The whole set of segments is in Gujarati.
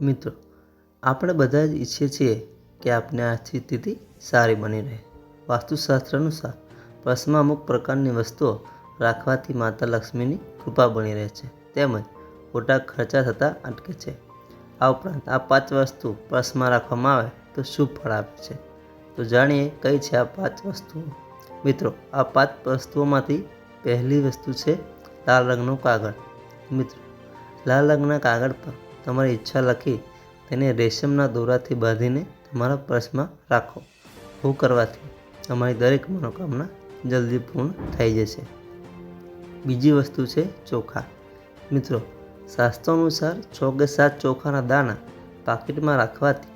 મિત્રો, આપણે બધા જ ઈચ્છીએ છીએ કે આપની આર્થિક સ્થિતિ સારી બની રહે. વાસ્તુશાસ્ત્ર અનુસાર પર્સમાં અમુક પ્રકારની વસ્તુઓ રાખવાથી માતા લક્ષ્મીની કૃપા બની રહે છે. તેમજ ખોટા ખર્ચા થતાં અટકે છે. આ ઉપરાંત આ પાંચ વસ્તુ પર્સમાં રાખવામાં આવે તો શુભ ફળ આપે છે. તો જાણીએ કઈ છે આ પાંચ વસ્તુઓ? મિત્રો, આ પાંચ વસ્તુઓમાંથી પહેલી વસ્તુ છે લાલ રંગનું કાગળ. મિત્રો, લાલ રંગના કાગળ પર તમારી ઈચ્છા લખી તેને રેશમના દોરાથી બાંધીને તમારા પર્સમાં રાખો. આવું કરવાથી તમારી દરેક મનોકામના જલ્દી પૂર્ણ થઈ જશે. બીજી વસ્તુ છે ચોખા. મિત્રો, શાસ્ત્રો અનુસાર છ કે સાત ચોખાના દાણા પાકીટમાં રાખવાથી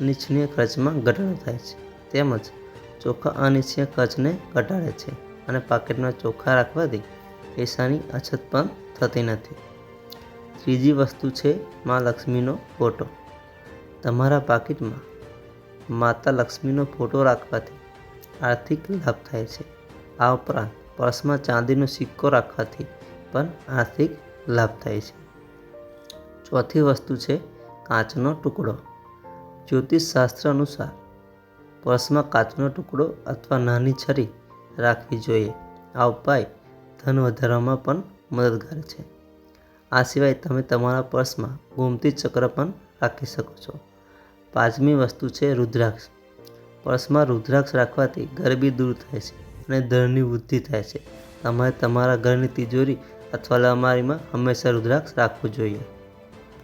અનિચ્છનીય ખર્ચમાં ઘટાડો થાય છે. તેમજ ચોખા અનિચ્છનીય ખર્ચને ઘટાડે છે અને પાકીટમાં ચોખા રાખવાથી પૈસાની અછત પણ થતી નથી. ત્રીજી વસ્તુ છે મા લક્ષ્મીનો ફોટો. તમારા પાકીટમાં માતા લક્ષ્મીનો ફોટો રાખવાથી આર્થિક લાભ થાય છે. આ ઉપરાંત પર્સમાં ચાંદીનો સિક્કો રાખવાથી પણ આર્થિક લાભ થાય છે. ચોથી વસ્તુ છે કાચનો ટુકડો. જ્યોતિષશાસ્ત્ર અનુસાર પર્સમાં કાચનો ટુકડો અથવા નાની છરી રાખવી જોઈએ. આ ઉપાય ધન વધારવામાં પણ મદદગાર છે. આ સિવાય તમે તમારા પર્સમાં ગોમતી ચક્ર પણ રાખી શકો છો. પાંચમી વસ્તુ છે રુદ્રાક્ષ. પર્સમાં રુદ્રાક્ષ રાખવાથી ગરબી દૂર થાય છે અને ધનની વૃદ્ધિ થાય છે. તમારે તમારા ઘરની તિજોરી અથવા લમારીમાં હંમેશા રુદ્રાક્ષ રાખવું જોઈએ.